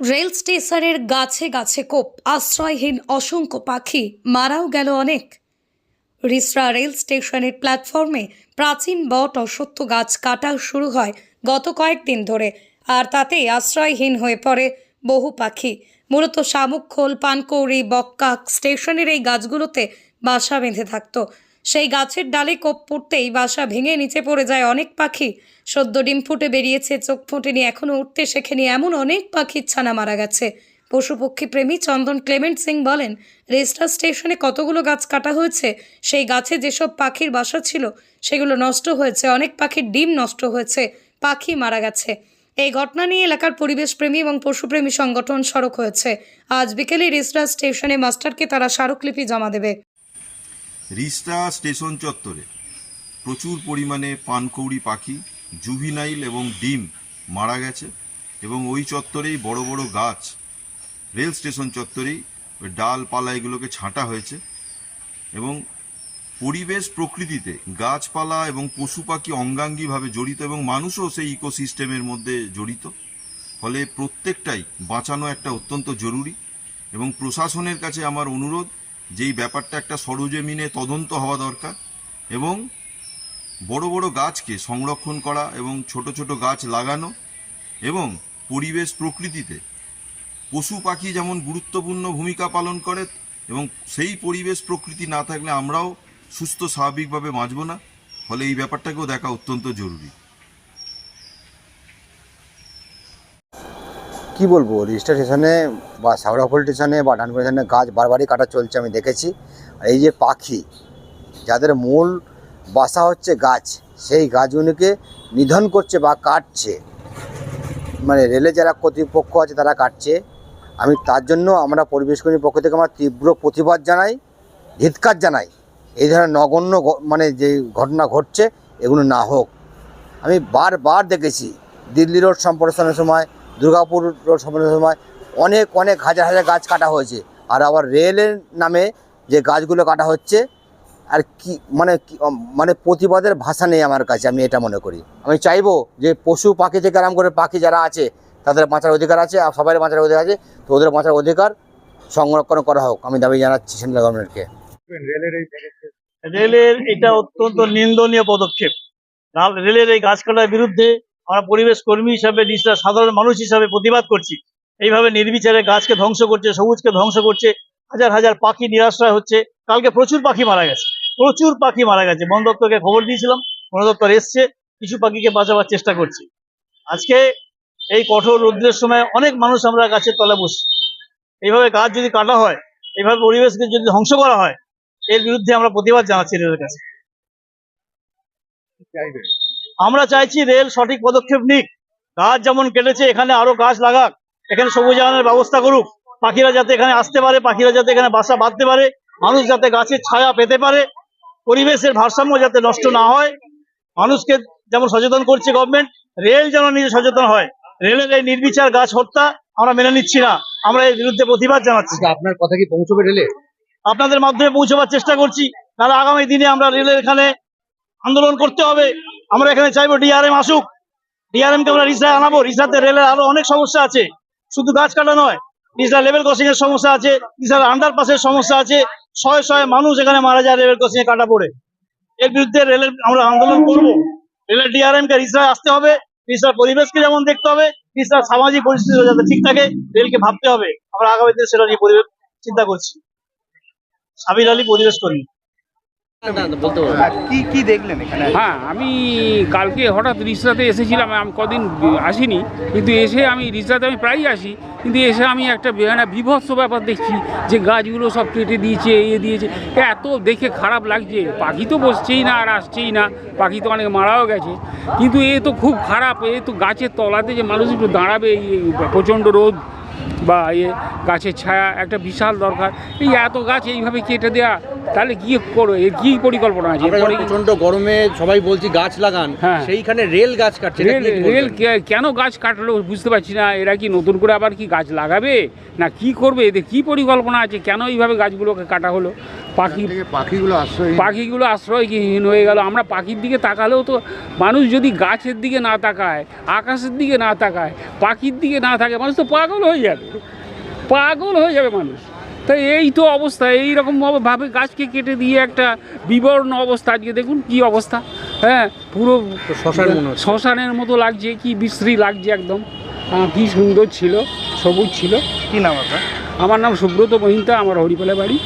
Rail স্টেশনের গাছে গাছে কোপ, আশ্রয়হীন অসংখ্য পাখি, মারাও গেল অনেক। রিসরা রেল স্টেশনের প্ল্যাটফর্মে প্রাচীন বট অসত্য গাছ কাটা শুরু হয় গত কয়েকদিন ধরে, আর তাতেই আশ্রয়হীন হয়ে পড়ে বহু পাখি। মূলত শামুক, খোল, পানকৌড়ি বক্কা স্টেশনের এই গাছগুলোতে বাসা বেঁধে থাকতো। সেই গাছের ডালে কোপ পড়তেই বাসা ভেঙে নিচে পড়ে যায় অনেক পাখি। সদ্য ডিম ফুটে বেরিয়েছে, চোখ ফুটেনি এখনও উঠতে শেখেনি এমন অনেক পাখির ছানা মারা গেছে। পশুপক্ষী প্রেমী চন্দন ক্লেমেন্ট সিং বলেন রেস্টার স্টেশনে কতগুলো গাছ কাটা হয়েছে? সেই গাছে যেসব পাখির বাসা ছিল, সেগুলো নষ্ট হয়েছে, অনেক পাখির ডিম নষ্ট হয়েছে, পাখি মারা গেছে। এই ঘটনা নিয়ে এলাকার পরিবেশ প্রেমী এবং পশুপ্রেমী সংগঠন সড়ক হয়েছে। আজ বিকেলে রেস্টার স্টেশনে মাস্টারকে তারা স্মারকলিপি জমা দেবে। রিস্টা স্টেশন চত্বরে প্রচুর পরিমাণে পানকৌড়ি পাখি, জুভিনাইল এবং ডিম মারা গেছে এবং ওই চত্বরেই বড় বড় গাছ। রেল স্টেশন চত্বরেই ডালপালা এগুলোকে ছাঁটা হয়েছে এবং পরিবেশ প্রকৃতিতে গাছপালা এবং পশু পাখি অঙ্গাঙ্গিভাবে জড়িত এবং মানুষও সেই ইকোসিস্টেমের মধ্যে জড়িত। ফলে প্রত্যেকটাই বাঁচানো একটা অত্যন্ত জরুরি এবং প্রশাসনের কাছে আমার অনুরোধ যেই ব্যাপারটা একটা সরজমিনে তদন্ত হওয়া দরকার এবং বড় বড় গাছকে সংরক্ষণ করা এবং ছোট ছোট গাছ লাগানো এবং পরিবেশ প্রকৃতিতে পশু পাখি যেমন গুরুত্বপূর্ণ ভূমিকা পালন করে এবং সেই পরিবেশ প্রকৃতি না থাকলে আমরাও সুস্থ স্বাভাবিকভাবে বাঁচব না। ফলে এই ব্যাপারটাকেও দেখা অত্যন্ত জরুরি। কি বলব? রেজিস্টার স্টেশনে বা সাউরাফল স্টেশনে বা ডানপুর স্টেশনে গাছ বারবারই কাটা চলছে আমি দেখেছি। আর এই যে পাখি, যাদের মূল বাসা হচ্ছে গাছ, সেই গাছগুলোকে নিধন করছে বা কাটছে। মানে রেলে যারা কর্তৃপক্ষ আছে তারা কাটছে। আমি তার জন্য আমরা পরিবেশ কর্মীর পক্ষ থেকে আমরা তীব্র প্রতিবাদ জানাই, ধিৎকার জানাই। এই ধরনের নগণ্য মানে যে ঘটনা ঘটছে, এগুলো না হোক। আমি বারবার দেখেছি, দিল্লি রোড সম্প্রসারণের সময় দুর্গাপুর রোড সময় অনেক অনেক হাজার হাজার গাছ কাটা হয়েছে। আর আবার রেলের নামে যে গাছগুলো কাটা হচ্ছে, আর কি মানে মানে প্রতিবাদের ভাষা নেই আমার কাছে, আমি এটা মনে করি। আমি চাইব যে পশু, পাখি থেকে আরাম করে পাখি যারা আছে, তাদের বাঁচার অধিকার আছে, আর সবাই বাঁচার অধিকার আছে, তো ওদের বাঁচার অধিকার সংরক্ষণ করা হোক, আমি দাবি জানাচ্ছি সেন্ট্রাল গভর্নমেন্টকে। রেলের এটা অত্যন্ত নিন্দনীয় পদক্ষেপ। রেলের এই গাছ কাটার বিরুদ্ধে আমরা পরিবেশ কর্মী হিসাবে সাধারণ মানুষ হিসাবে প্রতিবাদ করছি। এইভাবে নির্বিচারে গাছকে ধ্বংস করছে, সবুজকে ধ্বংস করছে, হাজার হাজার পাখি নিরাশ্রয় হচ্ছে। কালকে প্রচুর পাখি মারা গেছে, প্রচুর পাখি মারা গেছে। বন দপ্তরকে খবর দিয়েছিলাম, বন দপ্তর এসছে, কিছু পাখিকে বাঁচাবার চেষ্টা করছে। আজকে এই কঠোর রৌদ্রের সময় অনেক মানুষ আমরা গাছের তলে বসছি। এইভাবে গাছ যদি কাটা হয়, এইভাবে পরিবেশকে যদি ধ্বংস করা হয়, এর বিরুদ্ধে আমরা প্রতিবাদ জানাচ্ছি রেলের কাছে। আমরা চাইছি রেল সঠিক পদক্ষেপ নিক। গাছ যেমন কেটেছে এখানে আরও গাছ লাগাক। এখানে সবুজায়নের ব্যবস্থা করুক। পাখিরা যাতে এখানে আসতে পারে পাখিরা যাতে এখানে বাসা বাঁধতে পারে মানুষ যাতে গাছের ছায়া পেতে পারে পরিবেশের ভারসাম্য যাতে নষ্ট না হয়। মানুষকে যেমন সচেতন করছে গভর্নমেন্ট রেল যেন নিজে সচেতন হয়। রেলের এই নির্বিচার গাছ হত্যা আমরা মেনে নিচ্ছি না। আমরা এর বিরুদ্ধে প্রতিবাদ জানাচ্ছি। আপনার কথা কি পৌঁছবে রেলে? আপনাদের মাধ্যমে পৌঁছবার চেষ্টা করছি। তাহলে আগামী দিনে আমরা রেলের এখানে আন্দোলন করতে হবে। আমরা এখানে চাইব ডিআরএম আসুক। ডিআরএম কে আমরা রিসায় আনাবো। রিসাতে রেলের আরও অনেক সমস্যা আছে। শুধু গাছ কাটা নয় রিসা লেভেল ক্রসিং এর সমস্যা আছে রিসার আন্ডারপাসের সমস্যা আছে। শয়ে শয়ে মানুষ এখানে মারা যায় লেভেল ক্রসিং এ কাটা পড়ে। এর বিরুদ্ধে রেলের আমরা আন্দোলন করব। রেলের ডিআরএম কে রিসায় আসতে হবে। রিসার পরিবেশকে যেমন দেখতে হবে রিসার সামাজিক পরিস্থিতি যাতে ঠিক থাকে, রেলকে ভাবতে হবে। আমরা আগামী দিনে সেটা নিয়ে পরিবেশ চিন্তা করছি। সাবির আলী পরিবেশ কর্মী। কি কি দেখলেন এখানে? হ্যাঁ আমি কালকে হঠাৎ রিসরাতে এসেছিলাম আমি কদিন আসিনি কিন্তু এসে আমি রিসরাতে আমি প্রায়ই আসি কিন্তু এসে আমি একটা বেহানা বিভৎস ব্যাপার দেখছি যে গাছগুলো সব কেটে দিয়েছে ইয়ে দিয়েছে এত দেখে খারাপ লাগছে পাখি তো বসছেই না আর আসছেই না পাখি তো অনেক মারাও গেছে কিন্তু এ তো খুব খারাপ এ তো গাছের তলাতে যে মানুষ একটু দাঁড়াবে এই প্রচণ্ড রোদ বা ইয়ে গাছের ছায়া একটা বিশাল দরকার এই এত গাছ এইভাবে কেটে দেওয়া তাহলে কি করো? এর কি পরিকল্পনা আছে? এরপরে প্রচণ্ড গরমে সবাই বলছি গাছ লাগান হ্যাঁ। সেইখানে রেল গাছ কাটছে এটা রেল কি বলবেন? রেল কে- কেন গাছ কাটলো বুঝতে পারছি না। এরা কি নতুন করে আবার কি গাছ লাগাবে? না কি করবে? এদের কি পরিকল্পনা আছে? কেন এইভাবে গাছগুলোকে কাটা হলো? পাখি থেকে পাখিগুলো আশ্রয় পাখিগুলো আশ্রয়হীন হয়ে গেল? আমরা পাখির দিকে তাকালেও তো মানুষ যদি গাছের দিকে না তাকায় আকাশের দিকে না তাকায় পাখির দিকে না থাকে মানুষ তো পাগল হয়ে যাবে। পাগল হয়ে যাবে মানুষ। তাই এই তো অবস্থা এইরকমভাবে ভাবে গাছকে কেটে দিয়ে একটা বিবর্ণ অবস্থা আজকে। দেখুন কি অবস্থা হ্যাঁ পুরো শ্মশান শ্মশানের মতো লাগছে কি বিশ্রী লাগছে একদম। কি সুন্দর ছিল সবুজ ছিল। কি নাম আপনার? আমার নাম সুব্রত মহিন্তা আমার হরিপালে বাড়ি।